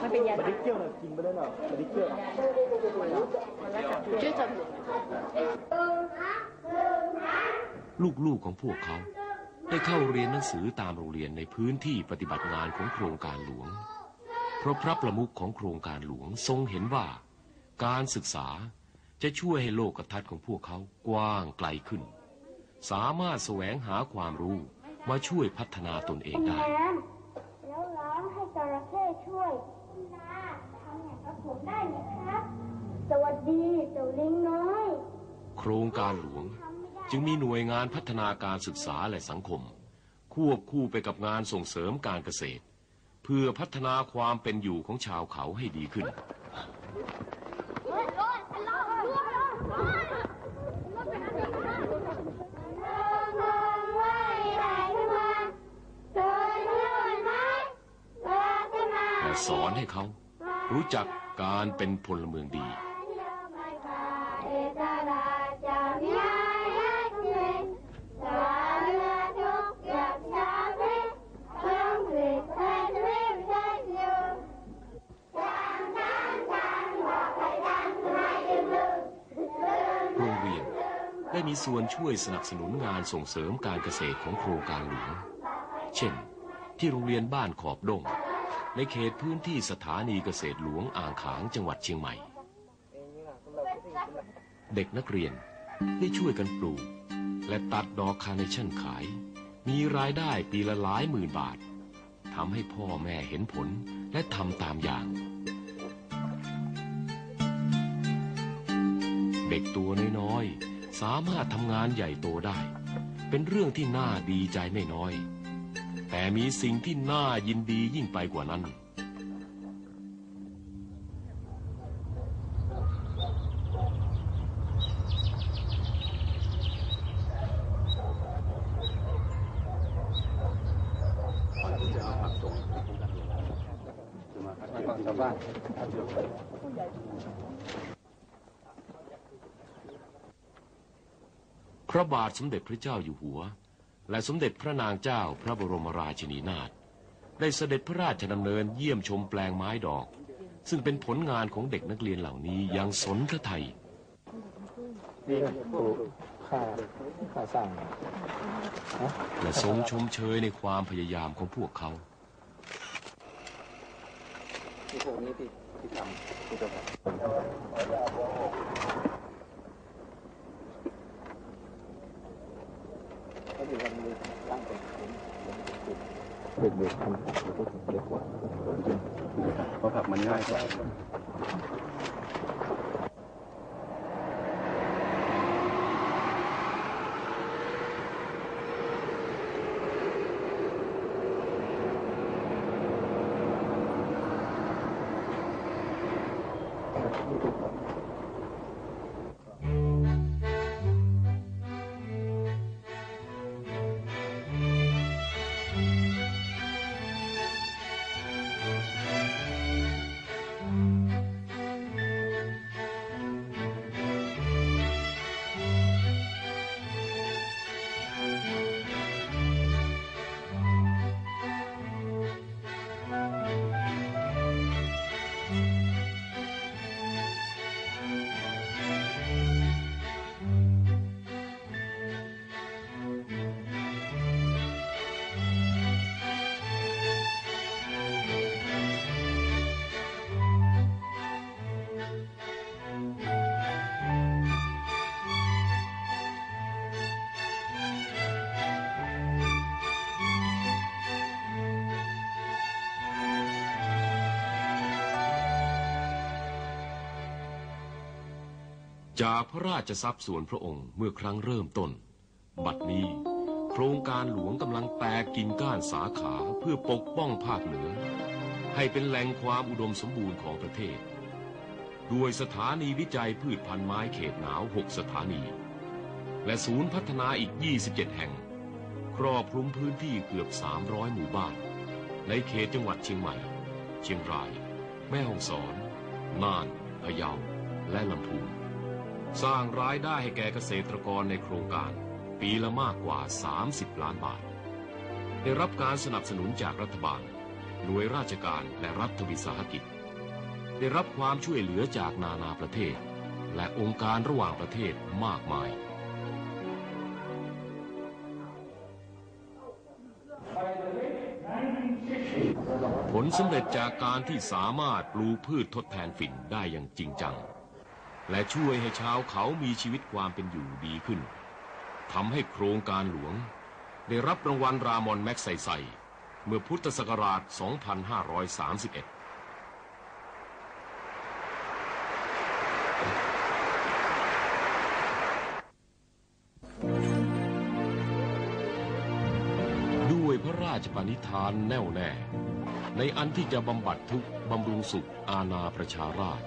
มันเป็นยาบดิเกียวน่ะกินไปได้หน่อยบดิเกียวชื่อจนลูกๆของพวกเขา ได้เข้าเรียนหนังสือตามโรงเรียนในพื้นที่ปฏิบัติงานของโครงการหลวง เพราะพระประมุขของโครงการหลวงทรงเห็นว่า การศึกษาจะช่วยให้โลกทัศน์ของพวกเขากว้างไกลขึ้น สามารถแสวงหาความรู้มาช่วยพัฒนาตนเองได้ จระเข้ช่วยคุณนาทำอย่างกับผมได้ไหมครับ สวัสดีเจ้าลิงน้อย โครงการหลวง จึงมีหน่วยงานพัฒนาการศึกษาและสังคม ควบคู่ไปกับงานส่งเสริมการเกษตร เพื่อพัฒนาความเป็นอยู่ของชาวเขาให้ดีขึ้นและ สอนให้เขา รู้จักการเป็นพลเมืองดี โรงเรียนได้มีส่วนช่วยสนับสนุนงานส่งเสริมการเกษตรของโครงการหลวง เช่น ที่โรงเรียนบ้านขอบดง ในเขตพื้นที่สถานีเกษตรหลวงอ่างขางจังหวัดเชียงใหม่ เด็กนักเรียนได้ช่วยกันปลูก และตัดดอกคาร์เนชั่นขาย มีรายได้ปีละหลายหมื่นบาททำให้พ่อแม่เห็นผลและทำตามอย่าง เด็กตัวน้อยๆ สามารถทำงานใหญ่โตได้ เป็นเรื่องที่น่าดีใจไม่น้อย แต่มีสิ่งที่น่ายินดียิ่งไปกว่านั้นชาวบ้านพระบาทสมเด็จพระเจ้าอยู่หัว และสมเด็จพระนางเจ้าพระบรมราชินีนาถได้เสด็จพระราชดำเนินเยี่ยมชมแปลงไม้ดอก ซึ่งเป็นผลงานของเด็กนักเรียนเหล่านี้อย่างสนพระไทยนี่ปลูกค่าค่าสร้างและทรงชมเชยในความพยายามของพวกเขาที่พวกนี้ที่ที่ทำที่ทำเขาอยู่กันมีร่างเป็น เด็กๆทำเด็กๆเด็กกว่าเพราะผักมันง่ายกว่า จากพระราชทรัพย์ส่วนพระองค์เมื่อครั้งเริ่มต้น บัดนี้ โครงการหลวงกำลังแตกกิ่งก้านสาขาเพื่อปกป้องภาคเหนือ ให้เป็นแหล่งความอุดมสมบูรณ์ของประเทศ ด้วยสถานีวิจัยพืชพันธุ์ไม้เขตหนาว 6 สถานี และศูนย์พัฒนาอีก 27 แห่ง ครอบคลุมพื้นที่เกือบ 300 หมู่บ้าน ในเขตจังหวัดเชียงใหม่ เชียงราย แม่ฮ่องสอน น่าน พะเยา และลำพูน สร้างรายได้ให้แก่เกษตรกรในโครงการ ปีละมากกว่า 30 ล้านบาท ได้รับการสนับสนุนจากรัฐบาล หน่วยราชการและรัฐวิสาหกิจ ได้รับความช่วยเหลือจากนานาประเทศ และองค์การระหว่างประเทศมากมายผลสำเร็จจากการที่สามารถปลูกพืชทดแทนฝิ่นได้อย่างจริงจัง และช่วยให้ชาวเขามีชีวิตความเป็นอยู่ดีขึ้นทำให้โครงการหลวง ได้รับรางวัลรามอนแม็กไซไซเมื่อพุทธศักราช 2531 ชปณิธานแน่วแน่ ในอันที่จะบำบัดทุกบำรุงสุขอาณาประชาราช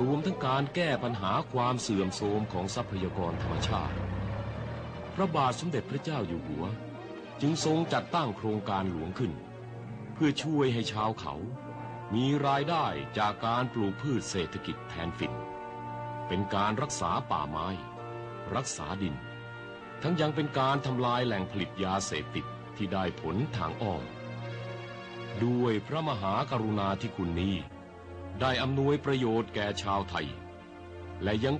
รวมทั้งการแก้ปัญหาความเสื่อมโทรมของทรัพยากรธรรมชาติ พระบาทสมเด็จพระเจ้าอยู่หัว จึงทรงจัดตั้งโครงการหลวงขึ้น เพื่อช่วยให้ชาวเขา มีรายได้จากการปลูกพืชเศรษฐกิจแทนฝิ่นเป็นการรักษาป่าไม้ รักษาดิน ทั้งยังเป็นการทำลายแหล่งผลิตยาเสพติด ที่ได้ผลทางอ้อม ด้วยพระมหากรุณาธิคุณนี้ ได้อำนวยประโยชน์แก่ชาวไทย และยัง